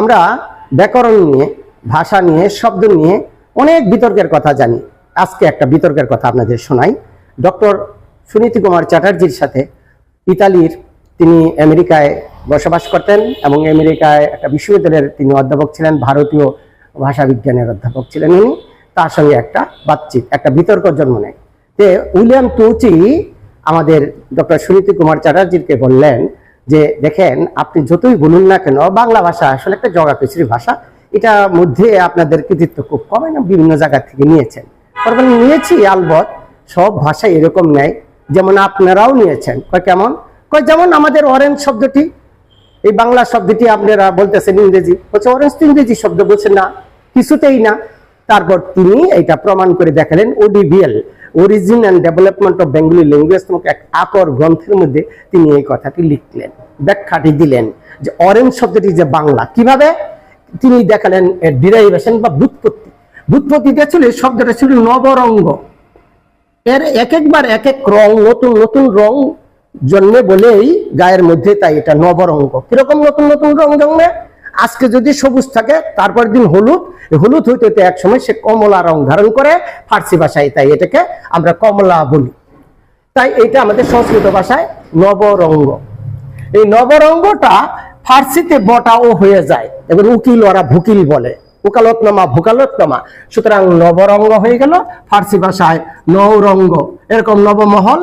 আমরা ব্যাকরণ নিয়ে, ভাষা নিয়ে, শব্দ নিয়ে অনেক বিতর্কের কথা জানি। আজকে একটা বিতর্কের কথা আপনাদের শোনাই। ডক্টর সুনীতি কুমার চ্যাটার্জির সাথে ইতালির তিনি আমেরিকায় বসবাস করতেন এবং আমেরিকায় একটা বিশ্ববিদ্যালয়ের তিনি অধ্যাপক ছিলেন, ভারতীয় ভাষা বিজ্ঞানের অধ্যাপক ছিলেন উনি। তার সঙ্গে একটা বাতচিত, একটা বিতর্ক জন্ম নেয়। যে উইলিয়াম টুচি আমাদের ডক্টর সুনীতি কুমার চ্যাটার্জিকে বললেন যে দেখেন, আপনি যতই বলুন না কেন, বাংলা ভাষা আসলে একটা জগাখিচুড়ি ভাষা। এটা মধ্যে আপনাদের কৃতিত্ব খুব কম না বিভিন্ন জায়গা থেকে নিয়েছেন। তারপরে নিয়েছি আলবত সব ভাষা এরকম নেয় যেমন আপনারাও নিয়েছেন। কয় কেমন? কয় যেমন আমাদের অরেঞ্জ শব্দটি, এই বাংলা শব্দটি আপনারা বলতেছেন ইংরেজি। বলছে অরেঞ্জ তো ইংরেজি শব্দ বলছে না, কিছুতেই না। তারপর তিনি এটা প্রমাণ করে দেখালেন ODBL origin and development of Bengali language নামক এক আকর গ্রন্থের মধ্যে তিনি এই কথাটি লিখলেন, ব্যাখ্যাটি দিলেন যে অরেঞ্জ শব্দটি যে বাংলা, কীভাবে? তিনি দেখালেন ডিরাইভেশন বা বুৎপত্তি বুৎপত্তিটা ছিল শব্দটা ছিল নবরঙ্গ। এর এক একবার এক এক রং, নতুন নতুন রং জন্মে বলেই গায়ের মধ্যে তাই এটা নবরঙ্গ। কীরকম নতুন নতুন রং জন্মে? আজকে যদি সবুজ থাকে তারপর দিন হলুদ। হলুদ হইতে হইতে এক সময় সে কমলা রং ধারণ করে ফার্সি ভাষায়, তাই এটাকে আমরা কমলা বলি। তাই এটা আমাদের সংস্কৃত ভাষায় নবরঙ্গ। এই নবরঙ্গটা ফার্সিতে বটাও হয়ে যায় এবং উকিল ওরা ভুকিল বলে। উকালতনামা, ভুকালতনামা। সুতরাং নবরঙ্গ হয়ে গেল, ফার্সি ভাষায় নৌরঙ্গ এরকম নবমহল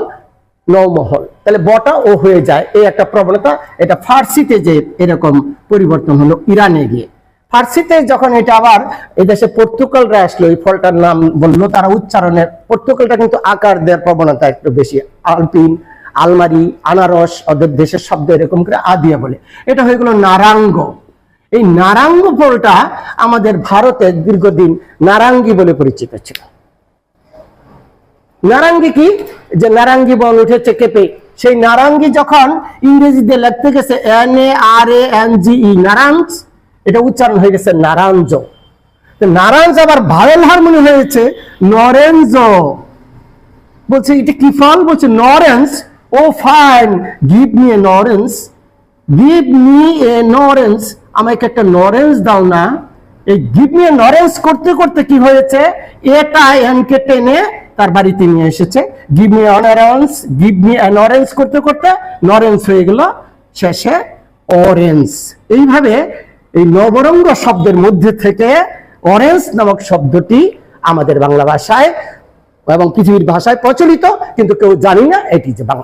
নৌমহল। তাহলে বটা ও হয়ে যায়, এই একটা প্রবণতা। এটা ফার্সিতে যে এরকম পরিবর্তন হলো ইরানে গিয়ে। ফার্সিতে যখন এটা আবার এদেশে পর্তুগালরা আসলো, এই ফলটার নাম বলল, তারা উচ্চারণে পর্তুগালটা কিন্তু আকার দেওয়ার প্রবণতা একটু বেশি। আলপিন, আলমারি, আনারস, ওদের দেশের শব্দ এরকম করে আদিয়া বলে। এটা হয়ে গেল নারাঙ্গ। এই নারাঙ্গ ফলটা আমাদের ভারতে দীর্ঘদিন নারাঙ্গি বলে পরিচিত ছিল। নারাঙ্গি কি? যে নারাঙ্গি বন উঠেছে কেঁপে। সেই নারাঙ্গি যখন ইংরেজিতে লিখতে গেছে N A R A N G ই নারাঞ্জ, এটা উচ্চারণ হয়ে গেছে নারাঞ্জ। নারাঞ্জ আবার ভাওয়েল হারমোনি হয়েছে নরেঞ্জ। বলছে, এটা কি ফল? বলছে orange O fine, give me a orange give me a orange আমাকে একটা নরেন্স দাও না? এই গিভ মি এ নরেন্স করতে করতে কি হয়েছে? এটা এনকে টেনে তার বাড়িতে নিয়ে এসেছে। Give me an orange give me an orange করতে করতে নরেন্স হয়ে গেল শেষে অরেঞ্জ এইভাবে এই নবরঙ্গ শব্দের মধ্যে থেকে অরেঞ্জ নামক শব্দটি আমাদের বাংলা ভাষায় এবং পৃথিবীর ভাষায় প্রচলিত, কিন্তু কেউ জানি না এটি যে বাংলা।